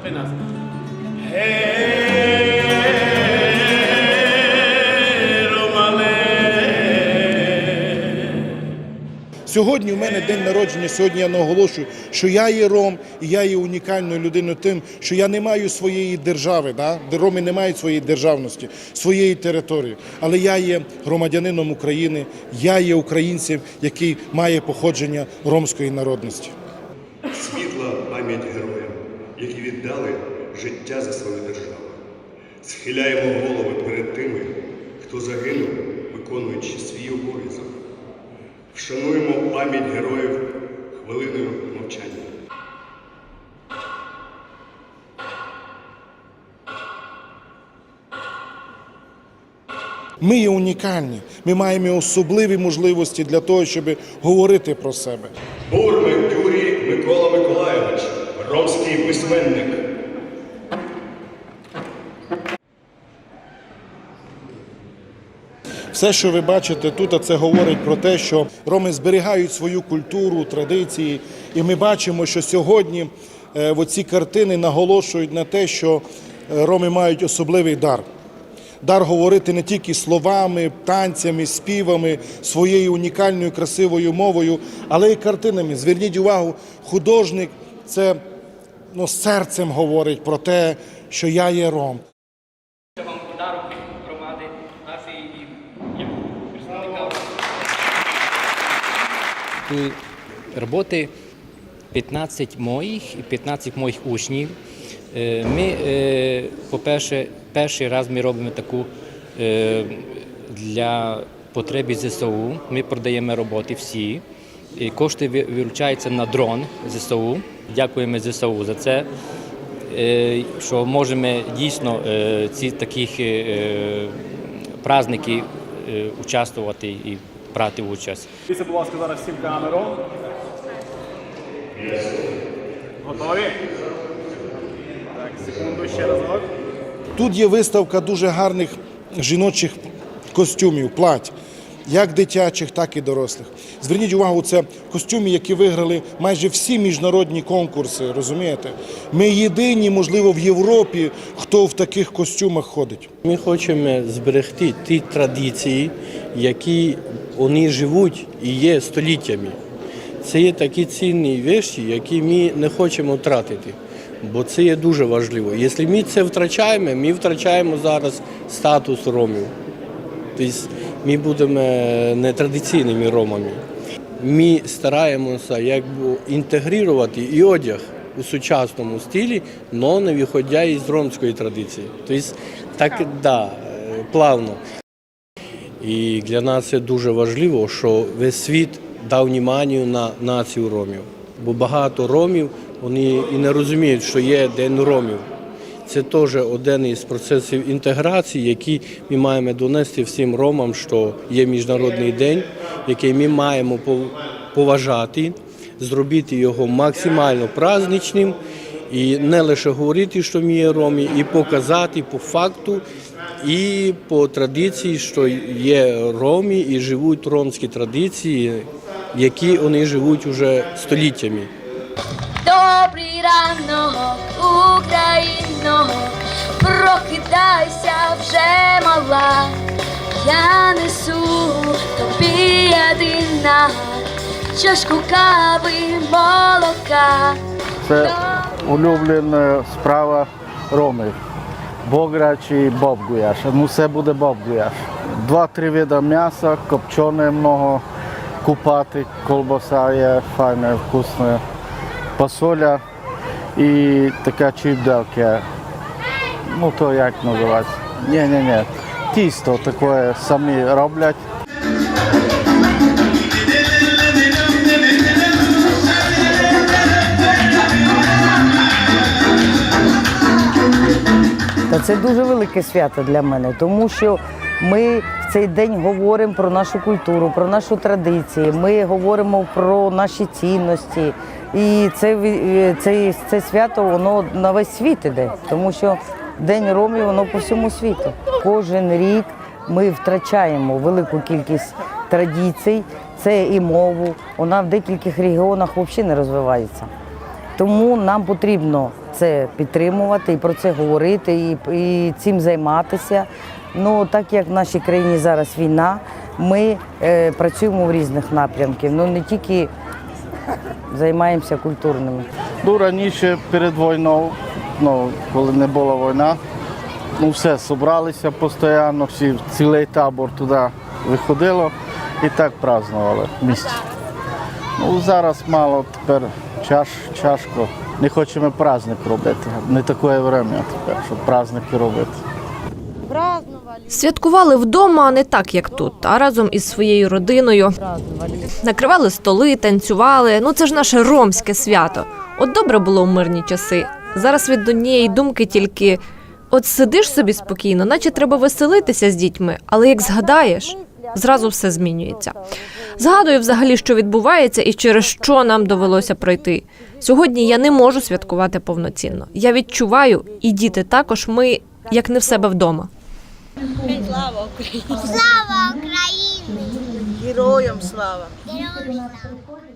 apenas. Сьогодні у мене день народження. Сьогодні я наголошую, що я є ром, і я є унікальною людиною тим, що я не маю своєї держави. Да? Роми не мають своєї державності, своєї території. Але я є громадянином України, я є українцем, який має походження ромської народності. Світла пам'ять героям, які віддали життя за свою державу. Схиляємо голови перед тими, хто загинув, виконуючи свій обов'язок. Вшануємо пам'ять героїв хвилиною мовчання. Ми є унікальні. Ми маємо особливі можливості для того, щоб говорити про себе. Бурмик Юрій Микола Миколайович, ромський письменник. Все, що ви бачите тут, це говорить про те, що роми зберігають свою культуру, традиції. І ми бачимо, що сьогодні е, оці картини наголошують на те, що е, роми мають особливий дар. Дар говорити не тільки словами, танцями, співами, своєю унікальною красивою мовою, але й картинами. Зверніть увагу, художник це ну, серцем говорить про те, що я є ром. Це вам подарок від громади нашої представника. Тут роботи 15 моїх і 15 моїх учнів. Е, Ми, е, по-перше, перший раз ми робимо таку е, для потреби ЗСУ. Ми продаємо роботи всі. Кошти ви- виручаються на дрон ЗСУ. Дякуємо ЗСУ за це. Е, Що можемо дійсно е, ці таких е, праздники е, участвувати і брати участь. Дивіться, будь ласка, зараз всім камеру. Готові? Так, секунду, ще разок. Тут є виставка дуже гарних жіночих костюмів, плать, як дитячих, так і дорослих. Зверніть увагу, це костюми, які виграли майже всі міжнародні конкурси. Розумієте? Ми єдині, можливо, в Європі, хто в таких костюмах ходить. Ми хочемо зберегти ті традиції, які вони живуть і є століттями. Це є такі цінні речі, які ми не хочемо втратити, бо це є дуже важливо. Якщо ми це втрачаємо, ми втрачаємо зараз статус ромів. Тобто ми будемо нетрадиційними ромами. Ми стараємося якби інтегрувати і одяг у сучасному стилі, але не виходя із ромської традиції. Тобто так да, е, плавно. І для нас це дуже важливо, що весь світ дав увагу на націю ромів. Бо багато ромів вони і не розуміють, що є День ромів. Це теж один із процесів інтеграції, який ми маємо донести всім ромам, що є міжнародний день, який ми маємо поважати, зробити його максимально праздничним і не лише говорити, що ми є ромі, і показати по факту і по традиції, що є ромі і живуть ромські традиції, які вони живуть уже століттями. Добрий ранок, Україно, прокидайся вже мала, я несу тобі єдина чашку кави, молока. Це улюблена справа ромів. Бограч і бобгуяш. Ну це буде бобгуяш. Два-три вида м'яса, копчене много, купати, колбаса є файне, вкусне, пасоля і така чіпделка. Ну то як називається? Ні, ні, ні. Тісто таке самі роблять. Та це дуже велике свято для мене, тому що ми в цей день говоримо про нашу культуру, про нашу традиції. Ми говоримо про наші цінності. І це, ві- це, це свято воно на весь світ іде, тому що День Ромів воно по всьому світу. Кожен рік ми втрачаємо велику кількість традицій, це і мову. Вона в декількох регіонах взагалі не розвивається. Тому нам потрібно це підтримувати і про це говорити, і, і цим займатися. Ну, так як в нашій країні зараз війна, ми е, працюємо в різних напрямках, ну не тільки займаємося культурними. Ну, раніше перед війною, ну, коли не була війна, ну все, зібралися постійно, всі, цілий табор туди виходило і так празднували в місті. Ну, зараз мало тепер чаш, чашко. Не хочемо праздник робити. Не таке время тепер, щоб праздники робити. Святкували вдома а не так, як тут, а разом із своєю родиною. Накривали столи, танцювали. Ну це ж наше ромське свято. От добре було в мирні часи. Зараз від однієї думки тільки от сидиш собі спокійно, наче треба веселитися з дітьми, але як згадаєш, зразу все змінюється. Згадую взагалі, що відбувається і через що нам довелося пройти. Сьогодні я не можу святкувати повноцінно. Я відчуваю, і діти також ми як не в себе вдома. Слава Україні! Слава Україні! Героям слава! Героям слава!